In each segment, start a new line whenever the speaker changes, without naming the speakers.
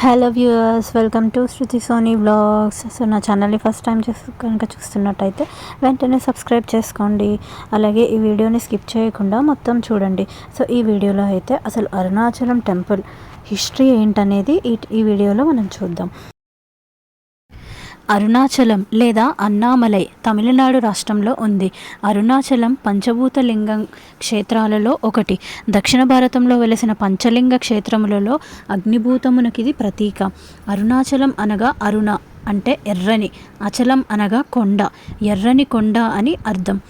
Hello viewers welcome to Shruti Soni blogs. So నా ఛానల్ని first time చూసి కనుక చూస్తున్నట్టయితే వెంటనే సబ్స్క్రైబ్ చేసుకోండి. అలాగే ఈ వీడియోని స్కిప్ చేయకుండా మొత్తం చూడండి. సో ఈ వీడియోలో అయితే అసలు అరుణాచలం టెంపుల్ హిస్టరీ ఏంటనేది ఈ ఈ వీడియోలో మనం చూద్దాం. అరుణాచలం లేదా అన్నామలై తమిళనాడు రాష్ట్రంలో ఉంది. అరుణాచలం పంచభూతలింగం క్షేత్రాలలో ఒకటి. దక్షిణ భారతంలో వెలసిన పంచలింగ క్షేత్రములలో అగ్నిభూతమునకిది ప్రతీక. అరుణాచలం అనగా అరుణ అంటే ఎర్రని అచలం అనగా కొండ. ఎర్రని కొండ అని అర్థం.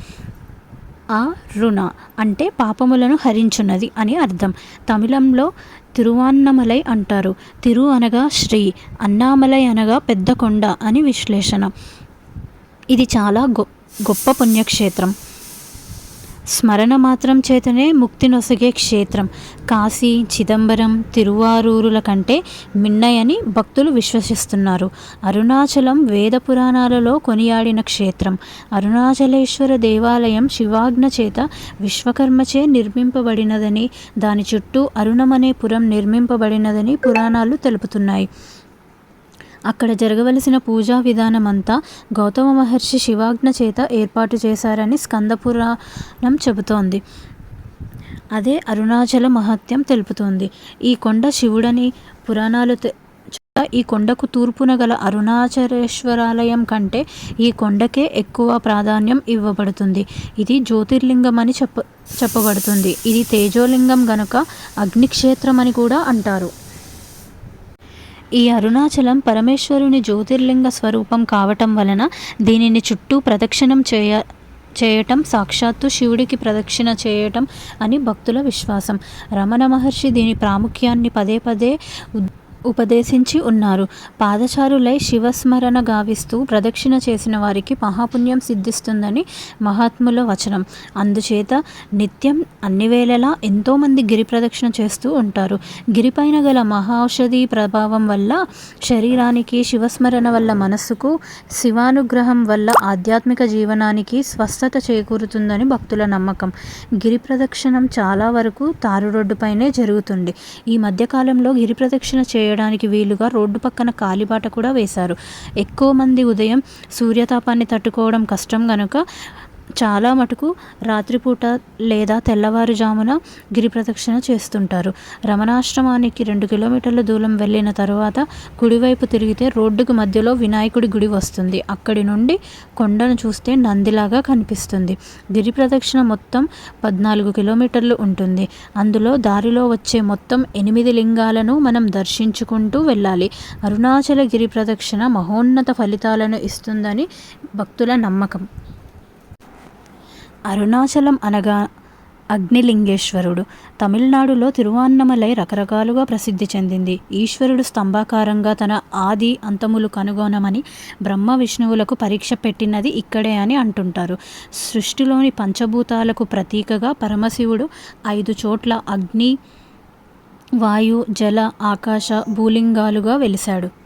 ఆ రుణ అంటే పాపములను హరించున్నది అని అర్థం. తమిళంలో తిరువాన్నమలై అంటారు. తిరు అనగా శ్రీ అన్నామలై అనగా పెద్ద కొండ అని విశ్లేషణ. ఇది చాలా గొ గొప్ప పుణ్యక్షేత్రం. స్మరణ మాత్రం చేతనే ముక్తి నొసగే క్షేత్రం. కాశీ చిదంబరం తిరువారూరుల కంటే మిన్నయని భక్తులు విశ్వసిస్తున్నారు. అరుణాచలం వేద పురాణాలలో కొనియాడిన క్షేత్రం. అరుణాచలేశ్వర దేవాలయం శివాజ్ఞ చేత విశ్వకర్మచే నిర్మింపబడినదని దాని చుట్టూ అరుణమనే పురం నిర్మింపబడినదని పురాణాలు తెలుపుతున్నాయి. అక్కడ జరగవలసిన పూజా విధానం అంతా గౌతమ మహర్షి శివాజ్ఞ చేత ఏర్పాటు చేశారని స్కందపురాణం చెబుతోంది. అదే అరుణాచల మహత్యం తెలుపుతోంది. ఈ కొండ శివుడని పురాణాలు ఈ కొండకు తూర్పున గల అరుణాచలేశ్వరాలయం కంటే ఈ కొండకే ఎక్కువ ప్రాధాన్యం ఇవ్వబడుతుంది. ఇది జ్యోతిర్లింగం అని చెప్ప చెప్పబడుతుంది. ఇది తేజోలింగం గనుక అగ్నిక్షేత్రం అని కూడా అంటారు. ఈ అరుణాచలం పరమేశ్వరుని జ్యోతిర్లింగ స్వరూపం కావటం వలన దీనిని చుట్టూ ప్రదక్షిణం చేయ చేయటం సాక్షాత్తు శివుడికి ప్రదక్షిణ చేయటం అని భక్తుల విశ్వాసం. రమణ మహర్షి దీని ప్రాముఖ్యాన్ని పదే పదే ఉపదేశించి ఉన్నారు. పాదచారులై శివస్మరణ గావిస్తూ ప్రదక్షిణ చేసిన వారికి మహాపుణ్యం సిద్ధిస్తుందని మహాత్ముల వచనం. అందుచేత నిత్యం అన్ని వేళలా ఎంతోమంది గిరి ప్రదక్షిణ చేస్తూ ఉంటారు. గిరిపైన గల మహాఔషధి ప్రభావం వల్ల శరీరానికి శివస్మరణ వల్ల మనస్సుకు శివానుగ్రహం వల్ల ఆధ్యాత్మిక జీవనానికి స్వస్థత చేకూరుతుందని భక్తుల నమ్మకం. గిరి ప్రదక్షిణం చాలా వరకు తారు రోడ్డుపైనే జరుగుతుంది. ఈ మధ్యకాలంలో గిరి ప్రదక్షిణ చేయడం చేయడానికి వీలుగా రోడ్డు పక్కన కాలిబాట కూడా వేశారు. ఎక్కువ మంది ఉదయం సూర్యతాపాన్ని తట్టుకోవడం కష్టం కనుక చాలా మటుకు రాత్రిపూట లేదా తెల్లవారుజామున గిరి ప్రదక్షిణ చేస్తుంటారు. రమణాశ్రమానికి రెండు కిలోమీటర్ల దూరం వెళ్ళిన తర్వాత కుడివైపు తిరిగితే రోడ్డుకు మధ్యలో వినాయకుడి గుడి వస్తుంది. అక్కడి నుండి కొండను చూస్తే నందిలాగా కనిపిస్తుంది. గిరి ప్రదక్షిణ మొత్తం పద్నాలుగు కిలోమీటర్లు ఉంటుంది. అందులో దారిలో వచ్చే మొత్తం ఎనిమిది లింగాలను మనం దర్శించుకుంటూ వెళ్ళాలి. అరుణాచల గిరి ప్రదక్షిణ మహోన్నత ఫలితాలను ఇస్తుందని భక్తుల నమ్మకం. అరుణాచలం అనగా అగ్నిలింగేశ్వరుడు. తమిళనాడులో తిరువాన్నమలై రకరకాలుగా ప్రసిద్ధి చెందింది. ఈశ్వరుడు స్తంభాకారంగా తన ఆది అంతములు కనుగొనమని బ్రహ్మ విష్ణువులకు పరీక్ష పెట్టినది ఇక్కడే అని అంటుంటారు. సృష్టిలోని పంచభూతాలకు ప్రతీకగా పరమశివుడు ఐదు చోట్ల అగ్ని వాయు జల ఆకాశ భూలింగాలుగా వెలిశాడు.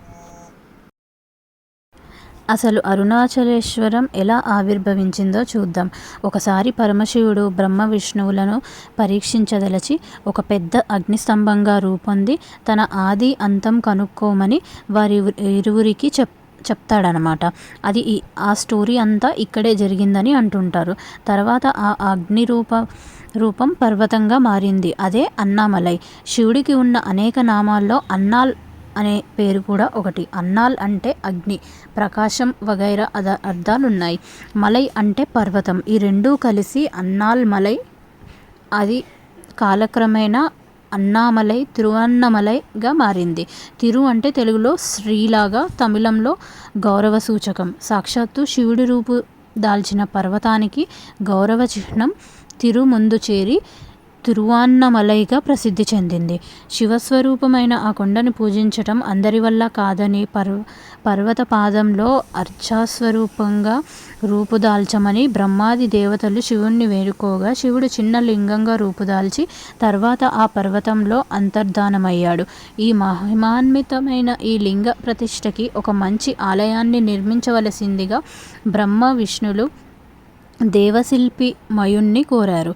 అసలు అరుణాచలేశ్వరం ఎలా ఆవిర్భవించిందో చూద్దాం. ఒకసారి పరమశివుడు బ్రహ్మ విష్ణువులను పరీక్షించదలచి ఒక పెద్ద అగ్నిస్తంభంగా రూపొంది తన ఆది అంతం కనుక్కోమని వారి ఇరువురికి చెప్ చెప్తాడనమాట. అది ఆ స్టోరీ అంతా ఇక్కడే జరిగిందని అంటుంటారు. తర్వాత ఆ అగ్ని రూప రూపం పర్వతంగా మారింది. అదే అన్నామలై. శివుడికి ఉన్న అనేక నామాల్లో అన్నాల్ అనే పేరు కూడా ఒకటి. అన్నాల్ అంటే అగ్ని ప్రకాశం వగైరా అద అర్థాలున్నాయి. మలై అంటే పర్వతం. ఈ రెండూ కలిసి అన్నాల్ మలై అది కాలక్రమేణా అన్నామలై తిరువన్నమలైగా మారింది. తిరు అంటే తెలుగులో శ్రీలాగా తమిళంలో గౌరవ సూచకం సాక్షాత్తు శివుడి రూపు దాల్చిన పర్వతానికి గౌరవ చిహ్నం తిరు ముందు చేరి తిరువాన్నమలైగా ప్రసిద్ధి చెందింది. శివస్వరూపమైన ఆ కొండను పూజించటం అందరి వల్ల కాదని పర్వ పర్వత పాదంలో అర్చాస్వరూపంగా రూపుదాల్చమని బ్రహ్మాది దేవతలు శివుణ్ణి వేడుకోగా శివుడు చిన్న లింగంగా రూపుదాల్చి తర్వాత ఆ పర్వతంలో అంతర్ధానమయ్యాడు. ఈ మహిమాన్వితమైన ఈ లింగ ప్రతిష్టకి ఒక మంచి ఆలయాన్ని నిర్మించవలసిందిగా బ్రహ్మ విష్ణులు దేవశిల్పి మయుణ్ణి కోరారు.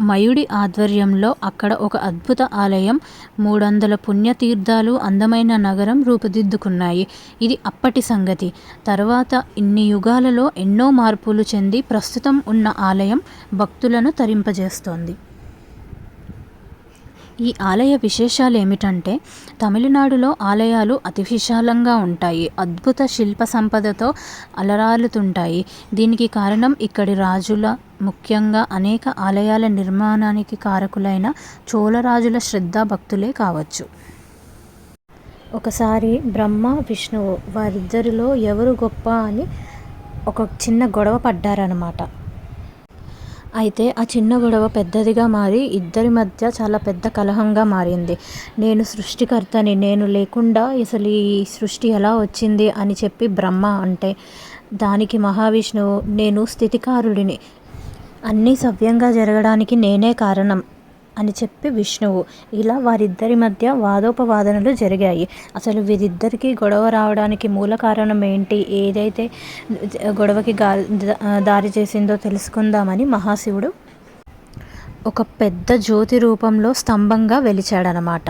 మయుడి ఆధ్వర్యంలో అక్కడ ఒక అద్భుత ఆలయం మూడు వందల పుణ్యతీర్థాలు అందమైన నగరం రూపుదిద్దుకున్నాయి. ఇది అప్పటి సంగతి. తర్వాత ఇన్ని యుగాలలో ఎన్నో మార్పులు చెంది ప్రస్తుతం ఉన్న ఆలయం భక్తులను తరింపజేస్తోంది. ఈ ఆలయ విశేషాలు ఏమిటంటే తమిళనాడులో ఆలయాలు అతి విశాలంగా ఉంటాయి. అద్భుత శిల్ప సంపదతో అలరాలుతుంటాయి దీనికి కారణం ఇక్కడి రాజుల ముఖ్యంగా అనేక ఆలయాల నిర్మాణానికి కారకులైన చోళరాజుల శ్రద్ధా భక్తులే కావచ్చు. ఒకసారి బ్రహ్మ విష్ణువు వారిద్దరిలో ఎవరు గొప్ప అని ఒక చిన్న గొడవ పడ్డారనమాట అయితే ఆ చిన్న గొడవ పెద్దదిగా మారి ఇద్దరి మధ్య చాలా పెద్ద కలహంగా మారింది. నేను సృష్టికర్తని నేను లేకుండా అసలు ఈ సృష్టి ఎలా వచ్చింది అని చెప్పి బ్రహ్మ అంటే దానికి మహావిష్ణువు నేను స్థితికారుడిని. అన్నీ సవ్యంగా జరగడానికి నేనే కారణం. అని చెప్పి విష్ణువు. ఇలా వారిద్దరి మధ్య వాదోపవాదనలు జరిగాయి. అసలు వీరిద్దరికీ గొడవ రావడానికి మూల కారణం ఏంటి? ఏదైతే గొడవకి దారి చేసిందో తెలుసుకుందామని మహాశివుడు ఒక పెద్ద జ్యోతి రూపంలో స్తంభంగా వెలిచాడనమాట.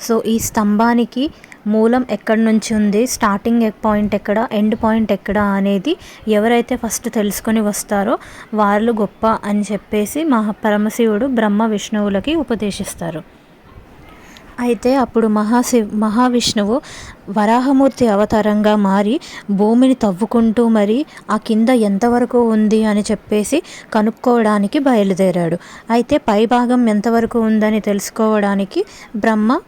సో ఈ స్తంభానికి మూలం ఎక్కడి నుంచి ఉంది? స్టార్టింగ్ పాయింట్ ఎక్కడ? ఎండ్ పాయింట్ ఎక్కడ? అనేది ఎవరైతే ఫస్ట్ తెలుసుకొని వస్తారో వాళ్ళు గొప్ప అని చెప్పేసి మహా పరమశివుడు బ్రహ్మ విష్ణువులకి ఉపదేశిస్తారు. అయితే అప్పుడు మహాశివ్ మహావిష్ణువు వరాహమూర్తి అవతారంగా మారి భూమిని తవ్వుకుంటూ మరి ఆ కింద ఎంతవరకు ఉంది అని చెప్పేసి కనుక్కోవడానికి బయలుదేరాడు. అయితే పై భాగం ఎంతవరకు ఉందని తెలుసుకోవడానికి బ్రహ్మ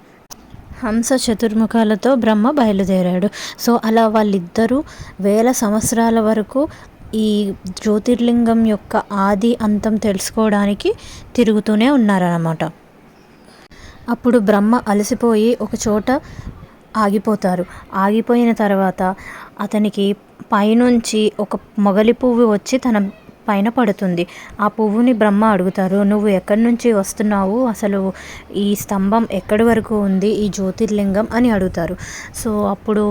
హంస చతుర్ముఖాలతో బ్రహ్మ బయలుదేరాడు. సో అలా వాళ్ళిద్దరూ వేల సంవత్సరాల వరకు ఈ జ్యోతిర్లింగం యొక్క ఆది అంతం తెలుసుకోవడానికి తిరుగుతూనే ఉన్నారన్నమాట. అప్పుడు బ్రహ్మ అలసిపోయి ఒక చోట ఆగిపోతారు. ఆగిపోయిన తర్వాత అతనికి పైనుంచి ఒక మొగలి పువ్వు వచ్చి తన పైన పడుతుంది. ఆ పువ్వుని బ్రహ్మ అడుగుతారు నువ్వు ఎక్కడి నుంచి వస్తున్నావు? అసలు ఈ స్తంభం ఎక్కడి వరకు ఉంది? ఈ జ్యోతిర్లింగం? అని అడుగుతారు. సో అప్పుడు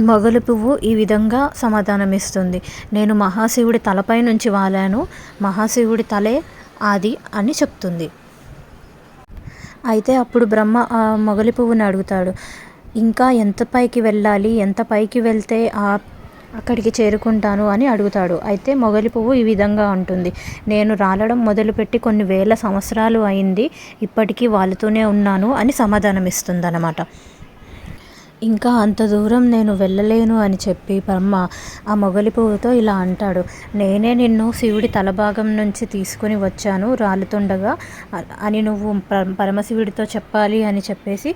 మొగలి పువ్వు ఈ విధంగా సమాధానం ఇస్తుంది నేను మహాశివుడి తలపై నుంచి వాలాను మహాశివుడి తలే ఆది అని చెప్తుంది. అయితే అప్పుడు బ్రహ్మ ఆ మొగలి పువ్వుని అడుగుతాడు ఇంకా ఎంత పైకి వెళ్ళాలి? ఎంత పైకి వెళ్తే ఆ అక్కడికి చేరుకుంటాను అని అడుగుతాడు. అయితే మొగలి పువ్వు ఈ విధంగా ఉంటుంది నేను రాలడం మొదలుపెట్టి కొన్ని వేల సంవత్సరాలు అయింది. ఇప్పటికీ వాళ్ళతోనే ఉన్నాను అని సమాధానం ఇస్తుందన్నమాట ఇంకా అంత దూరం నేను వెళ్ళలేను అని చెప్పి బ్రహ్మ ఆ మొగలి పువ్వుతో ఇలా అంటాడు. నేనే నిన్ను శివుడి తలభాగం నుంచి తీసుకుని వచ్చాను రాలుతుండగా అని నువ్వు పరమశివుడితో చెప్పాలి అని చెప్పేసి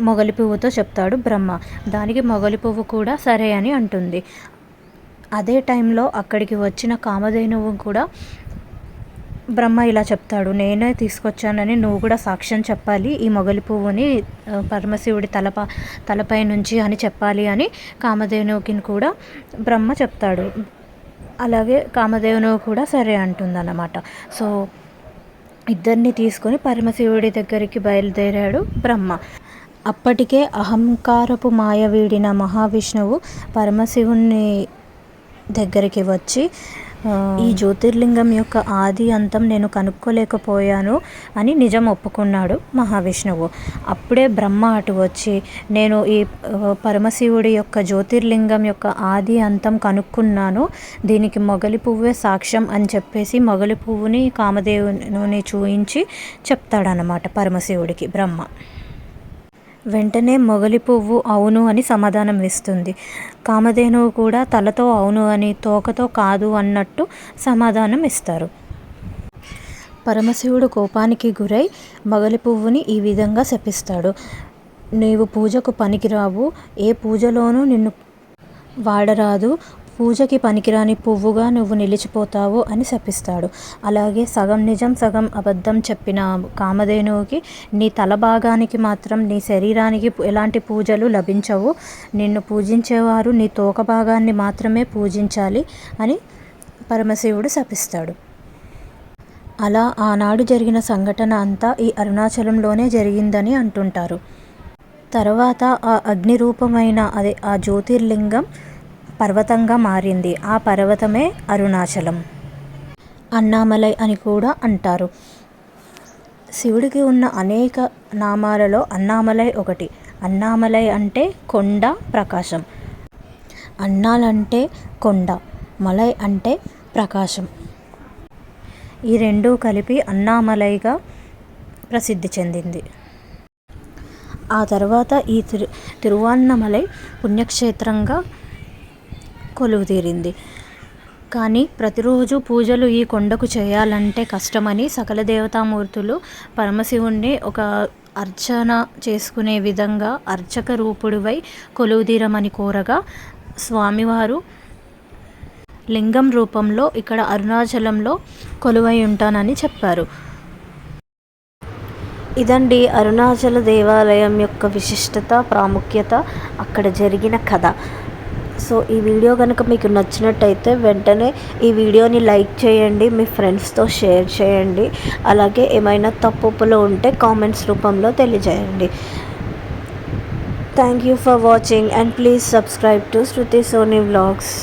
మొగలి పువ్వుతో చెప్తాడు బ్రహ్మ. దానికి మొగలి పువ్వు కూడా సరే అని అంటుంది. అదే టైంలో అక్కడికి వచ్చిన కామధేనువు కూడా బ్రహ్మ ఇలా చెప్తాడు నేనే తీసుకొచ్చానని నువ్వు కూడా సాక్ష్యం చెప్పాలి ఈ మొగలి పువ్వుని పరమశివుడి తలప తలపై నుంచి అని చెప్పాలి అని కామధేనువుకి కూడా బ్రహ్మ చెప్తాడు. అలాగే కామధేనువు కూడా సరే అంటుందన్నమాట. సో ఇద్దరిని తీసుకొని పరమశివుడి దగ్గరికి బయలుదేరాడు బ్రహ్మ. అప్పటికే అహంకారపు మాయ వీడిన మహావిష్ణువు పరమశివుణ్ణి దగ్గరికి వచ్చి ఈ జ్యోతిర్లింగం యొక్క ఆది అంతం నేను కనుక్కోలేకపోయాను అని నిజం ఒప్పుకున్నాడు మహావిష్ణువు. అప్పుడే బ్రహ్మ అటు వచ్చి నేను ఈ పరమశివుడి యొక్క జ్యోతిర్లింగం యొక్క ఆది అంతం కనుక్కున్నాను. దీనికి మొగలి పువ్వే సాక్ష్యం అని చెప్పేసి మొగలి పువ్వుని కామదేవుని చూయించి చెప్తాడనమాట పరమశివుడికి బ్రహ్మ. వెంటనే మొగలి పువ్వు అవును అని సమాధానం ఇస్తుంది. కామధేనువు కూడా తలతో అవును అని తోకతో కాదు అన్నట్టు సమాధానం ఇస్తారు. పరమశివుడు కోపానికి గురై మొగలి పువ్వుని ఈ విధంగా శపిస్తాడు. నీవు పూజకు పనికిరావు. ఏ పూజలోనూ నిన్ను వాడరాదు. పూజకి పనికిరాని పువ్వుగా నువ్వు నిలిచిపోతావు అని శపిస్తాడు. అలాగే సగం నిజం సగం అబద్ధం చెప్పిన కామధేనువుకి నీ తల భాగానికి మాత్రం నీ శరీరానికి ఎలాంటి పూజలు లభించవు. నిన్ను పూజించేవారు నీ తోక భాగాన్ని మాత్రమే పూజించాలి అని పరమశివుడు శపిస్తాడు. అలా ఆనాడు జరిగిన సంఘటన అంతా ఈ అరుణాచలంలోనే జరిగిందని అంటుంటారు. తర్వాత ఆ అగ్నిరూపమైన అదే ఆ జ్యోతిర్లింగం పర్వతంగా మారింది. ఆ పర్వతమే అరుణాచలం. అన్నామలై అని కూడా అంటారు. శివుడికి ఉన్న అనేక నామాలలో అన్నామలై ఒకటి. అన్నామలై అంటే కొండ ప్రకాశం. అన్నాలంటే కొండ మలై అంటే ప్రకాశం. ఈ రెండు కలిపి అన్నామలైగా ప్రసిద్ధి చెందింది. ఆ తర్వాత ఈ తిరు తిరువన్నమలై పుణ్యక్షేత్రంగా కొలువు తీరింది కానీ ప్రతిరోజు పూజలు ఈ కొండకు చేయాలంటే కష్టమని సకల దేవతామూర్తులు పరమశివుణ్ణి ఒక అర్చన చేసుకునే విధంగా అర్చక రూపుడువై కొలువుదీరమని కోరగా స్వామివారు లింగం రూపంలో ఇక్కడ అరుణాచలంలో కొలువై ఉంటానని చెప్పారు. ఇదండి అరుణాచల దేవాలయం యొక్క విశిష్టత ప్రాముఖ్యత అక్కడ జరిగిన కథ. సో ఈ వీడియో కనుక మీకు నచ్చినట్టయితే వెంటనే ఈ వీడియోని లైక్ చేయండి మీ ఫ్రెండ్స్తో షేర్ చేయండి అలాగే ఏమైనా తప్పులు ఉంటే కామెంట్స్ రూపంలో తెలియజేయండి. Thank you for watching and please subscribe to Shruti Soni vlogs.